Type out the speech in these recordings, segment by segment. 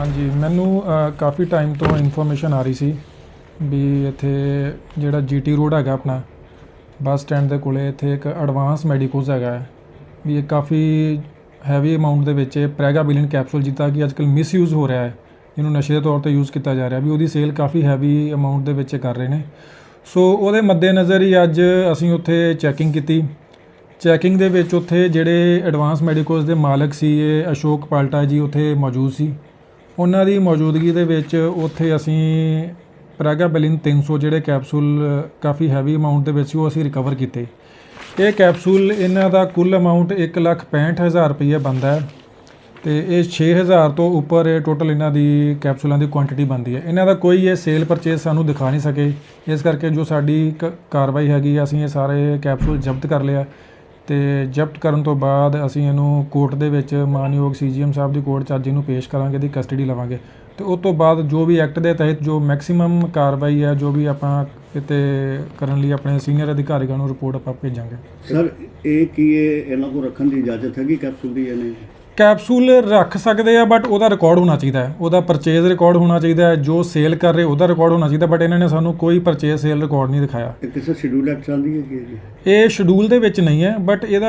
ਹਾਂਜੀ, ਮੈਨੂੰ ਕਾਫੀ ਟਾਈਮ ਤੋਂ ਇਨਫੋਰਮੇਸ਼ਨ ਆ ਰਹੀ ਸੀ ਵੀ ਇੱਥੇ ਜਿਹੜਾ ਜੀਟੀ ਰੋਡ ਹੈਗਾ ਆਪਣਾ, ਬੱਸ ਸਟੈਂਡ ਦੇ ਕੋਲੇ ਇੱਥੇ ਇੱਕ ਐਡਵਾਂਸ ਮੈਡੀਕੋਸ ਹੈਗਾ ਵੀ ਇਹ ਕਾਫੀ ਹੈਵੀ ਅਮਾਉਂਟ ਦੇ ਵਿੱਚ ਪ੍ਰੈਗਾਬਿਲਿਨ ਕੈਪਸੂਲ ਜਿੱਤਾ ਕਿ ਅੱਜਕੱਲ ਮਿਸਯੂਜ਼ ਹੋ ਰਿਹਾ ਹੈ ਇਹਨੂੰ ਨਸ਼ੇ ਦੇ ਤੌਰ ਤੇ ਯੂਜ਼ ਕੀਤਾ ਜਾ ਰਿਹਾ ਵੀ ਉਹਦੀ ਸੇਲ ਕਾਫੀ ਹੈਵੀ ਅਮਾਉਂਟ ਦੇ ਵਿੱਚ ਕਰ ਰਹੇ ਨੇ। ਸੋ ਉਹਦੇ ਮੱਦੇਨਜ਼ਰ ਹੀ ਅੱਜ ਅਸੀਂ ਉੱਥੇ ਚੈਕਿੰਗ ਕੀਤੀ। ਚੈਕਿੰਗ ਦੇ ਵਿੱਚ ਉੱਥੇ ਜਿਹੜੇ ਐਡਵਾਂਸ ਮੈਡੀਕੋਜ਼ ਦੇ ਮਾਲਕ ਸੀ, ਇਹ ਅਸ਼ੋਕ ਪਾਲਟਾ ਜੀ ਉੱਥੇ ਮੌਜੂਦ ਸੀ। ਉਹਨਾਂ ਦੀ ਮੌਜੂਦਗੀ ਦੇ ਵਿੱਚ ਉੱਥੇ ਅਸੀਂ ਪ੍ਰੈਗਾਬੈਲਿਨ 300 ਜਿਹੜੇ ਕੈਪਸੂਲ, ਕਾਫੀ ਹੈਵੀ ਅਮਾਉਂਟ ਦੇ ਵਿੱਚ ਸੀ, ਉਹ ਅਸੀਂ ਰਿਕਵਰ ਕੀਤੇ। ਇਹ ਕੈਪਸੂਲ, ਇਹਨਾਂ ਦਾ ਕੁੱਲ ਅਮਾਉਂਟ 165000 ਰੁਪਏ ਬਣਦਾ ਹੈ ਤੇ ਇਹ 6000 ਤੋਂ ਉੱਪਰ ਇਹ ਟੋਟਲ ਇਹਨਾਂ ਦੀ ਕੈਪਸੂਲਾਂ ਦੀ ਕੁਆਂਟੀਟੀ ਬਣਦੀ ਹੈ। ਇਹਨਾਂ ਦਾ ਕੋਈ ਇਹ ਸੇਲ ਪਰਚੇਸ ਸਾਨੂੰ ਦਿਖਾ ਨਹੀਂ ਸਕੇ। ਇਸ ਕਰਕੇ ਜੋ ਸਾਡੀ ਕ- ਕਾਰਵਾਈ ਹੈਗੀ, ਅਸੀਂ ਇਹ ਸਾਰੇ ਕੈਪਸੂਲ ਜ਼ਬਤ ਕਰ ਲਿਆ ਅਤੇ ਜ਼ਬਤ ਕਰਨ ਤੋਂ ਬਾਅਦ ਅਸੀਂ ਇਹਨੂੰ ਕੋਰਟ ਦੇ ਵਿੱਚ ਮਾਨਯੋਗ ਸੀ ਜੀ ਸੀਜੀਐਮ ਸਾਹਿਬ ਦੀ ਕੋਰਟ 'ਚ ਅੱਜ ਇਹਨੂੰ ਪੇਸ਼ ਕਰਾਂਗੇ ਇਹਦੀ ਕਸਟਡੀ ਲਵਾਂਗੇ। ਅਤੇ ਉਹ ਤੋਂ ਬਾਅਦ ਜੋ ਵੀ ਐਕਟ ਦੇ ਤਹਿਤ ਜੋ ਮੈਕਸਿਮਮ ਕਾਰਵਾਈ ਹੈ, ਜੋ ਵੀ ਆਪਾਂ ਇਤੇ ਕਰਨ ਲਈ ਆਪਣੇ ਸੀਨੀਅਰ ਅਧਿਕਾਰੀਆਂ ਨੂੰ ਰਿਪੋਰਟ ਆਪਾਂ ਭੇਜਾਂਗੇ। ਸਰ, ਇਹ ਕੀ ਇਹ ਇਹਨਾਂ ਕੋਲ ਰੱਖਣ ਦੀ ਇਜਾਜ਼ਤ ਹੈਗੀ ਕੈਪਸੂਲ ਦੀ ਇਹਨੇ? ਕੈਪਸੂਲ ਰੱਖ ਸਕਦੇ ਆ ਬਟ ਉਹਦਾ ਰਿਕਾਰਡ ਹੋਣਾ ਚਾਹੀਦਾ ਹੈ। ਉਹਦਾ ਪਰਚੇਜ਼ ਰਿਕਾਰਡ ਹੋਣਾ ਚਾਹੀਦਾ ਹੈ। ਜੋ ਸੇਲ ਕਰ ਰਹੇ ਉਹਦਾ ਰਿਕਾਰਡ ਹੋਣਾ ਚਾਹੀਦਾ ਬਟ ਇਹਨਾਂ ਨੇ ਸਾਨੂੰ ਕੋਈ ਪਰਚੇਜ਼ ਸੇਲ ਰਿਕਾਰਡ ਨਹੀਂ ਦਿਖਾਇਆ। ਇਹ ਕਿਸੇ ਸ਼ਡਿਊਲ ਐਕਟ ਚਾਹੁੰਦੀ ਹੈ ਕਿ ਇਹ ਸ਼ਡਿਊਲ ਦੇ ਵਿੱਚ ਨਹੀਂ ਹੈ ਬਟ ਇਹਦਾ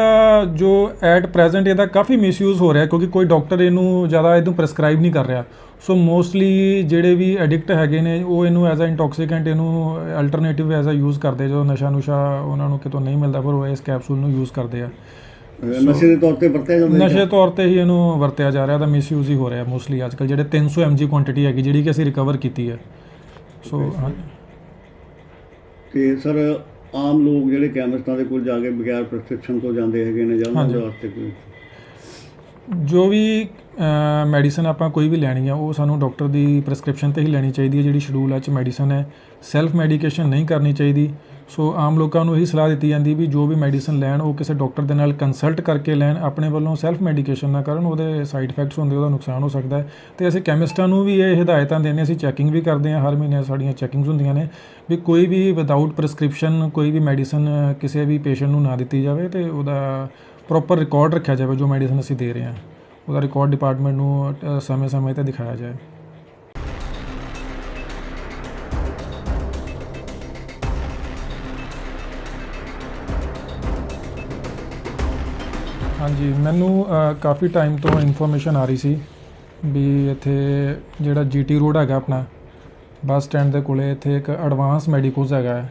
ਜੋ ਐਟ ਪ੍ਰੈਜ਼ੈਂਟ ਇਹਦਾ ਕਾਫੀ ਮਿਸਯੂਜ਼ ਹੋ ਰਿਹਾ ਕਿਉਂਕਿ ਕੋਈ ਡਾਕਟਰ ਇਹਨੂੰ ਜ਼ਿਆਦਾ ਇਹਨੂੰ ਪ੍ਰੈਸਕ੍ਰਾਈਬ ਨਹੀਂ ਕਰ ਰਿਹਾ। ਸੋ ਮੋਸਟਲੀ ਜਿਹੜੇ ਵੀ ਐਡਿਕਟ ਹੈਗੇ ਨੇ ਉਹ ਇਹਨੂੰ ਐਜ਼ ਅ ਇੰਟੌਕਸੀਕੈਂਟ ਇਹਨੂੰ ਅਲਟਰਨੇਟਿਵ ਐਜ਼ ਅ ਯੂਜ਼ ਕਰਦੇ ਜਦੋਂ ਨਸ਼ਾ ਨੁਸ਼ਾ ਉਹਨਾਂ ਨੂੰ ਕਿਤੋਂ ਨਹੀਂ ਮਿਲਦਾ ਫਿਰ ਉਹ ਇਸ ਕੈਪਸੂਲ ਨੂੰ ਯੂਜ਼ ਕਰਦੇ ਆ। ਨਸ਼ੇ ਦੇ ਤੌਰ ਤੇ ਵਰਤਿਆ ਜਾਂਦਾ ਹੈ। ਨਸ਼ੇ ਤੌਰ ਤੇ ਹੀ ਇਹਨੂੰ ਵਰਤਿਆ ਜਾ ਰਿਹਾ ਤਾਂ ਮਿਸਯੂਜ਼ ਹੀ ਹੋ ਰਿਹਾ ਮੋਸਟਲੀ ਅੱਜਕੱਲ ਜਿਹੜੇ 300 mg ਕੁਆਂਟੀਟੀ ਹੈਗੀ ਜਿਹੜੀ ਕਿ ਅਸੀਂ ਰਿਕਵਰ ਕੀਤੀ ਹੈ। ਸੋ ਤੇ ਸਰ ਆਮ ਲੋਕ ਜਿਹੜੇ ਕੈਮਿਸਟਾਂ ਦੇ ਕੋਲ ਜਾ ਕੇ ਬਗੈਰ ਪ੍ਰੈਸਕ੍ਰਿਪਸ਼ਨ ਤੋਂ ਜਾਂਦੇ ਹੈਗੇ ਨੇ ਜਾਂ ਉਹਨਾਂ ਦੇ। ਵਾਸਤੇ ਕੋਈ? ਜੋ ਵੀ ਮੈਡੀਸਨ ਆਪਾਂ ਕੋਈ ਵੀ ਲੈਣੀ ਆ ਉਹ ਸਾਨੂੰ ਡਾਕਟਰ ਦੀ ਪ੍ਰੈਸਕ੍ਰਿਪਸ਼ਨ ਤੇ ਹੀ ਲੈਣੀ ਚਾਹੀਦੀ ਹੈ ਜਿਹੜੀ ਸ਼ਡਿਊਲ ਚ ਮੈਡੀਸਨ ਹੈ। ਸੈਲਫ ਮੈਡੀਕੇਸ਼ਨ ਨਹੀਂ ਕਰਨੀ ਚਾਹੀਦੀ। ਸੋ ਆਮ ਲੋਕਾਂ ਨੂੰ ਇਹੀ ਸਲਾਹ ਦਿੱਤੀ ਜਾਂਦੀ ਵੀ ਜੋ ਵੀ ਮੈਡੀਸਨ ਲੈਣ, ਉਹ ਕਿਸੇ ਡਾਕਟਰ ਦੇ ਨਾਲ ਕੰਸਲਟ ਕਰਕੇ ਲੈਣ, ਆਪਣੇ ਵੱਲੋਂ ਸੈਲਫ ਮੈਡੀਕੇਸ਼ਨ ਨਾ ਕਰਨ, ਉਹਦੇ ਸਾਈਡ ਇਫੈਕਟਸ ਹੁੰਦੇ, ਉਹਦਾ ਨੁਕਸਾਨ ਹੋ ਸਕਦਾ ਹੈ। ਤੇ ਅਸੀਂ ਕੈਮਿਸਟਾਂ ਨੂੰ ਵੀ ਇਹ ਹਦਾਇਤਾਂ ਦਿੰਦੇ ਅਸੀਂ ਚੈਕਿੰਗ ਵੀ ਕਰਦੇ ਹਾਂ, ਹਰ ਮਹੀਨੇ ਸਾਡੀਆਂ ਚੈਕਿੰਗਸ ਹੁੰਦੀਆਂ ਨੇ, ਵੀ ਕੋਈ ਵੀ ਵਿਦਆਊਟ ਪ੍ਰੈਸਕ੍ਰਿਪਸ਼ਨ ਕੋਈ ਵੀ ਮੈਡੀਸਨ ਕਿਸੇ ਵੀ ਪੇਸ਼ੈਂਟ ਨੂੰ ਨਾ ਦਿੱਤੀ ਜਾਵੇ ਤੇ ਉਹਦਾ ਪ੍ਰੋਪਰ ਰਿਕਾਰਡ ਰੱਖਿਆ ਜਾਵੇ, ਜੋ ਮੈਡੀਸਨ ਅਸੀਂ ਦੇ ਰਹੇ ਹਾਂ। ਉਹਦਾ ਰਿਕਾਰਡ ਡਿਪਾਰਟਮੈਂਟ ਨੂੰ ਸਮੇਂ-ਸਮੇਂ ਤੇ ਦਿਖਾਇਆ ਜਾਏ। ਹਾਂਜੀ, ਮੈਨੂੰ ਕਾਫੀ ਟਾਈਮ ਤੋਂ ਇਨਫੋਰਮੇਸ਼ਨ ਆ ਰਹੀ ਸੀ ਵੀ ਇੱਥੇ ਜਿਹੜਾ ਜੀਟੀ ਰੋਡ ਹੈਗਾ ਆਪਣਾ, ਬੱਸ ਸਟੈਂਡ ਦੇ ਕੋਲੇ ਇੱਥੇ ਇੱਕ ਐਡਵਾਂਸ ਮੈਡੀਕੋਜ਼ ਹੈਗਾ ਹੈ,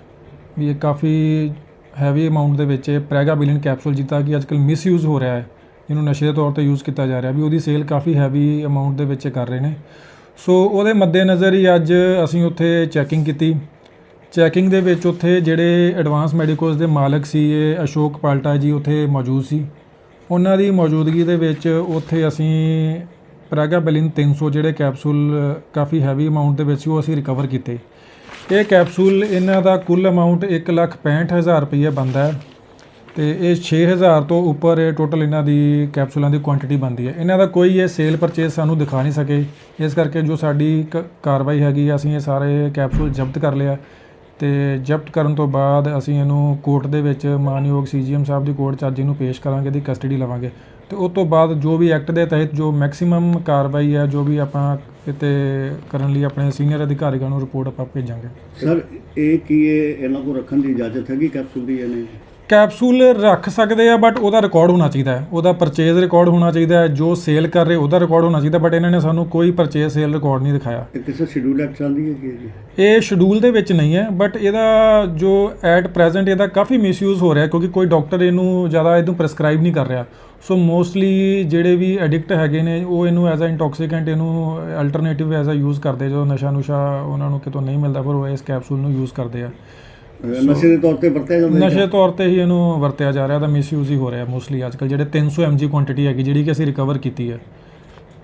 ਵੀ ਇਹ ਕਾਫੀ ਹੈਵੀ ਅਮਾਉਂਟ ਦੇ ਵਿੱਚ ਪ੍ਰੈਗਾਬਿਲਿਨ ਕੈਪਸੂਲ ਜਿੱਤਾ ਕਿ ਅੱਜਕੱਲ ਮਿਸਯੂਜ਼ ਹੋ ਰਿਹਾ ਹੈ ਇਹਨੂੰ ਨਸ਼ੇ ਦੇ ਤੌਰ ਤੇ ਯੂਜ਼ ਕੀਤਾ ਜਾ ਰਿਹਾ ਵੀ ਉਹਦੀ ਸੇਲ ਕਾਫੀ ਹੈਵੀ ਅਮਾਉਂਟ ਦੇ ਵਿੱਚ ਕਰ ਰਹੇ ਨੇ। ਸੋ ਉਹਦੇ ਮੱਦੇਨਜ਼ਰ ਹੀ ਅੱਜ ਅਸੀਂ ਉੱਥੇ ਚੈਕਿੰਗ ਕੀਤੀ। ਚੈਕਿੰਗ ਦੇ ਵਿੱਚ ਉੱਥੇ ਜਿਹੜੇ ਐਡਵਾਂਸ ਮੈਡੀਕੋਜ਼ ਦੇ ਮਾਲਕ ਸੀ, ਇਹ ਅਸ਼ੋਕ ਪਾਲਟਾ ਜੀ ਉੱਥੇ ਮੌਜੂਦ ਸੀ। ਉਹਨਾਂ ਦੀ ਮੌਜੂਦਗੀ ਦੇ ਵਿੱਚ ਉੱਥੇ ਅਸੀਂ ਪ੍ਰੈਗਾਬੈਲਿਨ 300 ਜਿਹੜੇ ਕੈਪਸੂਲ, ਕਾਫੀ ਹੈਵੀ ਅਮਾਉਂਟ ਦੇ ਵਿੱਚ ਸੀ, ਉਹ ਅਸੀਂ ਰਿਕਵਰ ਕੀਤੇ। ਇਹ ਕੈਪਸੂਲ, ਇਹਨਾਂ ਦਾ ਕੁੱਲ ਅਮਾਉਂਟ 165000 ਰੁਪਏ ਬਣਦਾ ਹੈ ਤੇ ਇਹ 6000 ਤੋਂ ਉੱਪਰ ਇਹ ਟੋਟਲ ਇਹਨਾਂ ਦੀ ਕੈਪਸੂਲਾਂ ਦੀ ਕੁਆਂਟੀਟੀ ਬਣਦੀ ਹੈ। ਇਹਨਾਂ ਦਾ ਕੋਈ ਇਹ ਸੇਲ ਪਰਚੇਸ ਸਾਨੂੰ ਦਿਖਾ ਨਹੀਂ ਸਕੇ। ਇਸ ਕਰਕੇ ਜੋ ਸਾਡੀ ਕ- ਕਾਰਵਾਈ ਹੈਗੀ ਅਸੀਂ ਇਹ ਸਾਰੇ ਕੈਪਸੂਲ ਜ਼ਬਤ ਕਰ ਲਿਆ ਅਤੇ ਜ਼ਬਤ ਕਰਨ ਤੋਂ ਬਾਅਦ ਅਸੀਂ ਇਹਨੂੰ ਕੋਰਟ ਦੇ ਵਿੱਚ ਮਾਨਯੋਗ ਸੀ ਜੀ ਸੀਜੀਐਮ ਸਾਹਿਬ ਦੀ ਕੋਰਟ 'ਚ ਅੱਜ ਇਹਨੂੰ ਪੇਸ਼ ਕਰਾਂਗੇ, ਇਹਦੀ ਕਸਟਡੀ ਲਵਾਂਗੇ। ਅਤੇ ਉਹ ਤੋਂ ਬਾਅਦ ਜੋ ਵੀ ਐਕਟ ਦੇ ਤਹਿਤ ਜੋ ਮੈਕਸੀਮਮ ਕਾਰਵਾਈ ਹੈ, ਜੋ ਵੀ ਆਪਾਂ ਕਿਤੇ ਕਰਨ ਲਈ ਆਪਣੇ ਸੀਨੀਅਰ ਅਧਿਕਾਰੀਆਂ ਨੂੰ ਰਿਪੋਰਟ ਆਪਾਂ ਭੇਜਾਂਗੇ। ਸਰ, ਇਹ ਕੀ ਇਹ ਇਹਨਾਂ ਕੋਲ ਰੱਖਣ ਦੀ ਇਜਾਜ਼ਤ ਹੈਗੀ ਕੈਪਸੂਲ ਦੀ ਇਹਨੇ? ਕੈਪਸੂਲ ਰੱਖ ਸਕਦੇ ਆ ਬਟ ਉਹਦਾ ਰਿਕਾਰਡ ਹੋਣਾ ਚਾਹੀਦਾ ਹੈ। ਉਹਦਾ ਪਰਚੇਜ਼ ਰਿਕਾਰਡ ਹੋਣਾ ਚਾਹੀਦਾ ਹੈ ਜੋ ਸੇਲ ਕਰ ਰਹੇ ਉਹਦਾ ਰਿਕਾਰਡ ਹੋਣਾ ਚਾਹੀਦਾ ਬਟ ਇਹਨਾਂ ਨੇ ਸਾਨੂੰ ਕੋਈ ਪਰਚੇਜ਼ ਸੇਲ ਰਿਕਾਰਡ ਨਹੀਂ ਦਿਖਾਇਆ। ਇਹ ਕਿਸੇ ਸ਼ਡਿਊਲ ਐਕਟ ਚਾਹੁੰਦੀ ਹੈ ਕਿ ਇਹ? ਸ਼ਡਿਊਲ ਦੇ ਵਿੱਚ ਨਹੀਂ ਹੈ ਬਟ ਇਹਦਾ ਜੋ ਐਟ ਪ੍ਰੈਜ਼ੈਂਟ ਇਹਦਾ ਕਾਫੀ ਮਿਸਯੂਜ਼ ਹੋ ਰਿਹਾ ਕਿਉਂਕਿ ਕੋਈ ਡਾਕਟਰ ਇਹਨੂੰ ਜ਼ਿਆਦਾ ਇਹਨੂੰ ਪ੍ਰੈਸਕ੍ਰਾਈਬ ਨਹੀਂ ਕਰ ਰਿਹਾ। ਸੋ ਮੋਸਟਲੀ ਜਿਹੜੇ ਵੀ ਐਡਿਕਟ ਹੈਗੇ ਨੇ ਉਹ ਇਹਨੂੰ ਐਜ਼ ਅ ਇੰਟੌਕਸੀਕੈਂਟ ਇਹਨੂੰ ਅਲਟਰਨੇਟਿਵ ਐਜ਼ ਅ ਯੂਜ਼ ਕਰਦੇ ਜਦੋਂ ਨਸ਼ਾ ਨੁਸ਼ਾ ਉਹਨਾਂ ਨੂੰ ਕਿਤੋਂ ਨਹੀਂ ਮਿਲਦਾ ਫਿਰ ਉਹ ਇਸ ਕੈਪਸੂਲ ਨੂੰ ਯੂਜ਼ ਕਰਦੇ ਆ। ਨਸ਼ੇ ਦੇ ਤੌਰ ਤੇ ਵਰਤਿਆ ਜਾਂਦਾ ਨਸ਼ੇ ਤੌਰ ਤੇ ਹੀ ਇਹਨੂੰ ਵਰਤਿਆ ਜਾ ਰਿਹਾ ਤਾਂ ਮਿਸਯੂਜ਼ ਹੀ ਹੋ ਰਿਹਾ ਮੋਸਟਲੀ ਅੱਜਕੱਲ ਜਿਹੜੇ 300 mg ਕੁਆਂਟੀਟੀ ਹੈਗੀ ਜਿਹੜੀ ਕਿ ਅਸੀਂ ਰਿਕਵਰ ਕੀਤੀ ਹੈ।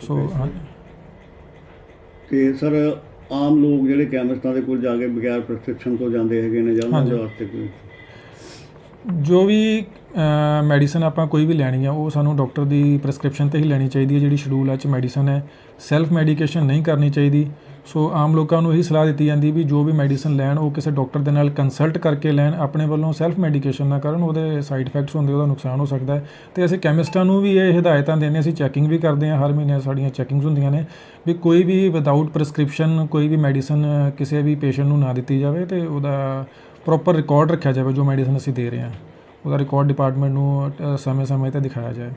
ਸੋ ਤੇ ਸਰ ਆਮ ਲੋਕ ਜਿਹੜੇ ਕੈਮਿਸਟਾਂ ਦੇ ਕੋਲ ਜਾ ਕੇ ਬਗੈਰ ਪ੍ਰੈਸਕ੍ਰਿਪਸ਼ਨ ਤੋਂ ਜਾਂਦੇ ਹੈਗੇ ਨੇ ਜਾਂ ਉਹਨਾਂ ਦੇ। ਵਾਸਤੇ ਕੋਈ? ਜੋ ਵੀ ਮੈਡੀਸਨ ਆਪਾਂ ਕੋਈ ਵੀ ਲੈਣੀ ਆ ਉਹ ਸਾਨੂੰ ਡਾਕਟਰ ਦੀ ਪ੍ਰੈਸਕ੍ਰਿਪਸ਼ਨ ਤੇ ਹੀ ਲੈਣੀ ਚਾਹੀਦੀ ਹੈ ਜਿਹੜੀ ਸ਼ਡਿਊਲ ਚ ਮੈਡੀਸਨ ਹੈ। ਸੈਲਫ ਮੈਡੀਕੇਸ਼ਨ ਨਹੀਂ ਕਰਨੀ ਚਾਹੀਦੀ। ਸੋ ਆਮ ਲੋਕਾਂ ਨੂੰ ਇਹੀ ਸਲਾਹ ਦਿੱਤੀ ਜਾਂਦੀ ਵੀ ਜੋ ਵੀ ਮੈਡੀਸਨ ਲੈਣ, ਉਹ ਕਿਸੇ ਡਾਕਟਰ ਦੇ ਨਾਲ ਕੰਸਲਟ ਕਰਕੇ ਲੈਣ, ਆਪਣੇ ਵੱਲੋਂ ਸੈਲਫ ਮੈਡੀਕੇਸ਼ਨ ਨਾ ਕਰਨ, ਉਹਦੇ ਸਾਈਡ ਇਫੈਕਟਸ ਹੁੰਦੇ ਉਹਦਾ ਨੁਕਸਾਨ ਹੋ ਸਕਦਾ ਹੈ। ਤੇ ਅਸੀਂ ਕੈਮਿਸਟਾਂ ਨੂੰ ਵੀ ਇਹ ਹਦਾਇਤਾਂ ਦਿੰਦੇ ਅਸੀਂ ਚੈਕਿੰਗ ਵੀ ਕਰਦੇ ਹਾਂ, ਹਰ ਮਹੀਨੇ ਸਾਡੀਆਂ ਚੈਕਿੰਗਸ ਹੁੰਦੀਆਂ ਨੇ ਵੀ ਕੋਈ ਵੀ ਵਿਦਆਊਟ ਪ੍ਰੈਸਕ੍ਰਿਪਸ਼ਨ ਕੋਈ ਵੀ ਮੈਡੀਸਨ ਕਿਸੇ ਵੀ ਪੇਸ਼ੈਂਟ ਨੂੰ ਨਾ ਦਿੱਤੀ ਜਾਵੇ ਤੇ ਉਹਦਾ ਪ੍ਰੋਪਰ ਰਿਕਾਰਡ ਰੱਖਿਆ ਜਾਵੇ ਜੋ ਮੈਡੀਸਨ ਅਸੀਂ ਦੇ ਰਹੇ ਹਾਂ। ਉਹਦਾ ਰਿਕਾਰਡ ਡਿਪਾਰਟਮੈਂਟ ਨੂੰ ਸਮੇਂ-ਸਮੇਂ ਤੇ ਦਿਖਾਇਆ ਜਾਏ।